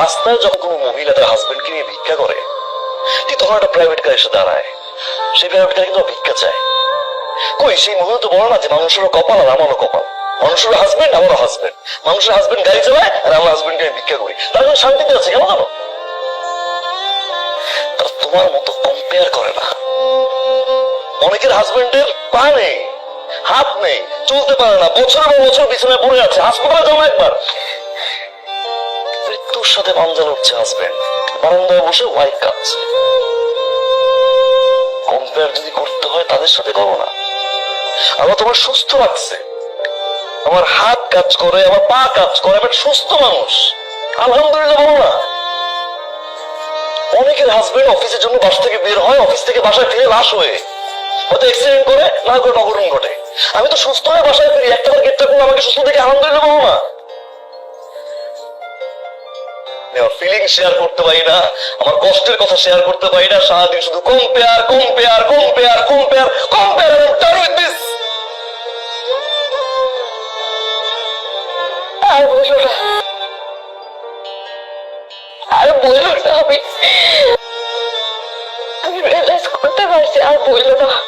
রাস্তায় যখন কোনো মহিলা তার হাজবেন্ডকে নিয়ে ভিক্ষা করে, ঠিক তখন একটা প্রাইভেট কার এসে দাঁড়ায়। সেই প্রাইভেট কার কিন্তু ভিক্ষা চায়। কই, সেই মহিলা তো বলো না যে মানুষেরও কপাল আর আমারও কপাল। মানুষের হাজবেন্ড আমারও হাজবেন্ড মানুষের হাজবেন্ড গাড়ি চালায় আর আমার হাজবেন্ডকে আমি ভিক্ষা করি। তার জন্য শান্তিতে আছে, কেন জানো? তারা তোমার মতো কম্পেয়ার করে না। অনেকের হাজবেন্ডের পা নেই, হাত নেই, চলতে পারে না, বছরের পর বছর বিছানায় পড়ে আছে, হাসপাতালে যাও একবার। মৃত্যুর সাথে পাঞ্জা লড়ছে হাজবেন্ড বারান্দায় বসে ওয়াইফ কাঁদছে। কম্পেয়ার যদি করতে হয় তাদের সাথে করো না। আমার তোমার সুস্থ লাগছে। আমার হাত কাজ করে, আমার পা কাজ করে আমি একটা সুস্থ মানুষ। আলহামদুলিল্লাহ বলো না। অনেকের হাজবেন্ড অফিসের জন্য বাস থেকে বের হয় অফিস থেকে বাসায় ফিরে লাশ হয়ে। হয়তো অ্যাক্সিডেন্ট করে, না করে অঘটন ঘটে আমি তো সুস্থ হয়ে বাসায় ফিরি একটা গেটটা খুলে আমাকে সুস্থ দেখে আলহামদুলিল্লাহ বলো না। ফিলিং শেয়ার করতে পারি না। আমার কষ্টের কথা শেয়ার করতে পারি না। সারাদিন শুধু compare compare compare compare compare আর বলো না। বলো আমি। রিয়েলাইজ করতে পারছি আর বলল না।